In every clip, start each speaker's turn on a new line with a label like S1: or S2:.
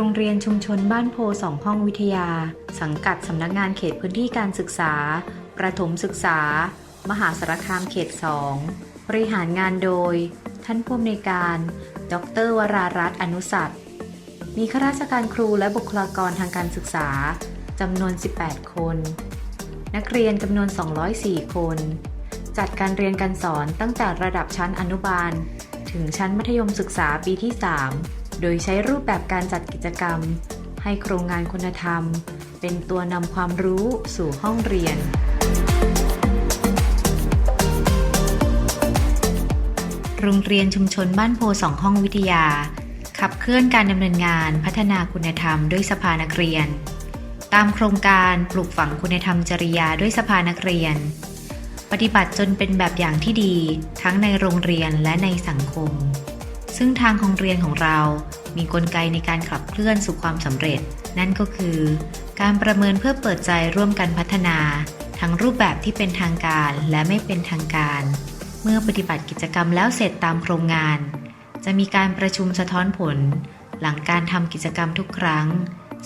S1: รงเรียนชุมชนบ้านโพสองห้องวิทยา สังกัดสำนักงานเขตพื้นที่การศึกษา ประถมศึกษา มหาสารคามเขต2บริหารงานโดย ท่านผู้อำนวยการ ดร วรารัตน์อนุสัตย์มีข้าราชการครูและบุคลากรทางการศึกษาจำนวน 18 คน นักเรียนจำนวน 204 คน จัดการเรียนการสอนตั้งแต่ระดับชั้นอนุบาล ถึงชั้นมัธยมศึกษาปีที่ 3 โดยใช้รูปแบบการจัดกิจกรรม ให้โครงงานคุณธรรม เป็นตัวนำความรู้สู่ห้องเรียน โรงเรียนชุมชนบ้านโพสองห้องวิทยา ขับเคลื่อนการดำเนินงานพัฒนาคุณธรรมด้วยสภานักเรียน ตามโครงการปลูกฝังคุณธรรมจริยาด้วยสภานักเรียน ปฏิบัติจนเป็นแบบอย่างที่ดี ทั้งในโรงเรียนและในสังคม ซึ่งทางของเรียนของเรา มีกลไกในการขับเคลื่อนสู่ความสำเร็จ นั่นก็คือ การประเมินเพื่อเปิดใจร่วมกันพัฒนา ทั้งรูปแบบที่เป็นทางการและไม่เป็นทางการ เมื่อปฏิบัติกิจกรรมแล้วเสร็จตามโครงงาน จะมีการประชุมสะท้อนผล หลังการทำกิจกรรมทุกครั้ง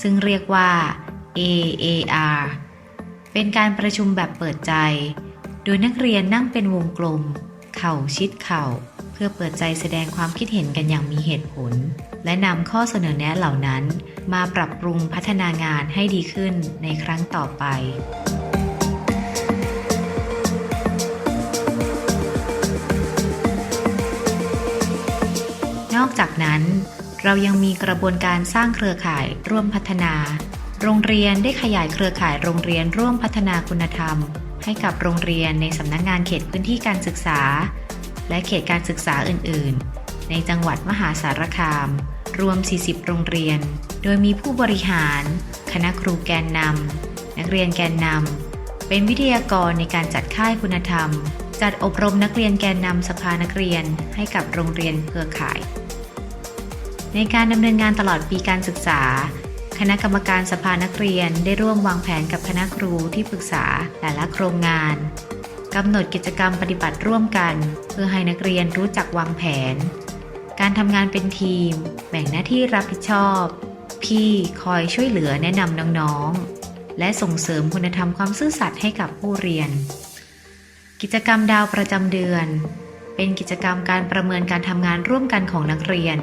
S1: ซึ่งเรียกว่า AAR เป็นการประชุมแบบเปิดใจ โดยนักเรียนนั่งเป็นวงกลม เข่าชิดเข่า เพื่อเปิดใจแสดงความคิดเห็นกันอย่างมีเหตุผล และนำข้อเสนอแนะเหล่านั้น มาปรับปรุงพัฒนางานให้ดีขึ้นในครั้งต่อไปนอกจากนั้น เรายังมีกระบวนการสร้างเครือข่ายร่วมพัฒนา โรงเรียนได้ขยายเครือข่ายโรงเรียนร่วมพัฒนาคุณธรรม ให้กับโรงเรียนในสำนักงงานเขตพื้นที่การศึกษา และเขตการศึกษาอื่น ๆ ในจังหวัดมหาสารคาม รวม 40 โรงเรียน โดยมีผู้บริหาร คณะครูแกนนำ นักเรียนแกนนำ เป็นวิทยากรในการจัดค่ายคุณธรรม จัดอบรมนักเรียนแกนนำสภานักเรียนให้กับโรงเรียนเครือข่าย ในการดำเนินงานตลอดปีการศึกษาคณะกรรมการสภานักเรียนได้ร่วมวางแผนกับคณะครูที่ปรึกษาแต่ละโครงงาน กำหนดกิจกรรมปฏิบัติร่วมกัน เพื่อให้นักเรียนรู้จักวางแผน การทำงานเป็นทีม แบ่งหน้าที่รับผิดชอบ พี่คอยช่วยเหลือแนะนำน้องๆ และส่งเสริมคุณธรรมความซื่อสัตย์ให้กับผู้เรียน กิจกรรมดาวประจำเดือน เป็นกิจกรรมการประเมินการทำงานร่วมกันของนักเรียน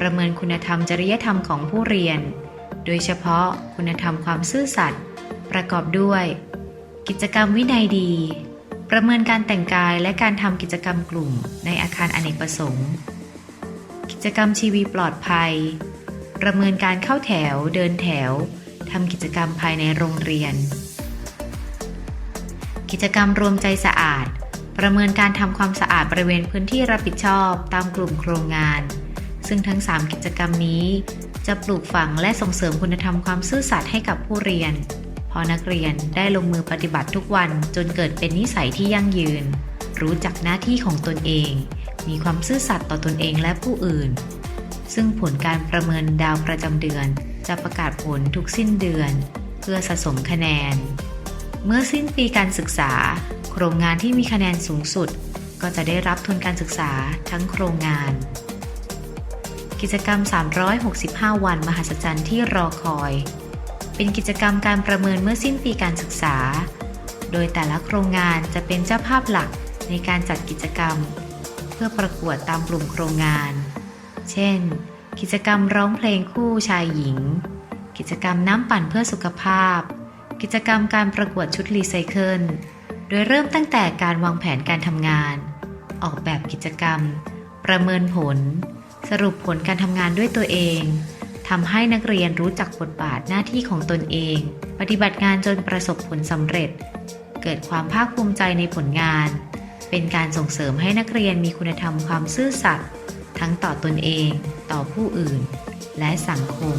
S1: ประเมินคุณธรรมจริยธรรมของผู้เรียน โดยเฉพาะคุณธรรมความซื่อสัตย์ประกอบด้วย กิจกรรมวินัยดี ประเมินการแต่งกายและการทำกิจกรรมกลุ่มในอาคารอเนกประสงค์ กิจกรรมชีวีปลอดภัย ประเมินการเข้าแถวเดินแถวทำกิจกรรมภายในโรงเรียน กิจกรรมรวมใจสะอาด ประเมินการทำความสะอาดบริเวณพื้นที่รับผิดชอบตามกลุ่มโครงงาน ซึ่งทั้ง 3 กิจกรรมนี้ จะปลูกฝังและส่งเสริมคุณธรรมความซื่อสัตย์ให้กับผู้เรียน พอนักเรียนได้ลงมือปฏิบัติทุกวันจนเกิดเป็นนิสัยที่ยั่งยืน รู้จักหน้าที่ของตนเอง มีความซื่อสัตย์ต่อตนเองและผู้อื่น ซึ่งผลการประเมินดาวประจำเดือน จะประกาศผลทุกสิ้นเดือน เพื่อสะสมคะแนน เมื่อสิ้นปีการศึกษา โครงงานที่มีคะแนนสูงสุด ก็จะได้รับทุนการศึกษาทั้งโครงงานกิจกรรม 365 วัน มหัศจรรย์ที่รอคอย เป็นกิจกรรมการประเมินเมื่อสิ้นปีการศึกษา โดยแต่ละโครงงานจะเป็นเจ้าภาพหลักในการจัดกิจกรรม เพื่อประกวดตามกลุ่มโครงงาน เช่น กิจกรรมร้องเพลงคู่ชายหญิง กิจกรรมน้ำปั่นเพื่อสุขภาพ กิจกรรมการประกวดชุดรีไซเคิล โดยเริ่มตั้งแต่การวางแผนการทำงาน ออกแบบกิจกรรม ประเมินผล สรุปผลการทำงานด้วยตัวเอง ทำให้นักเรียนรู้จักบทบาทหน้าที่ของตนเอง ปฏิบัติงานจนประสบผลสำเร็จ เกิดความภาคภูมิใจในผลงาน เป็นการส่งเสริมให้นักเรียนมีคุณธรรมความซื่อสัตย์ทั้งต่อตนเอง ต่อผู้อื่น และสังคม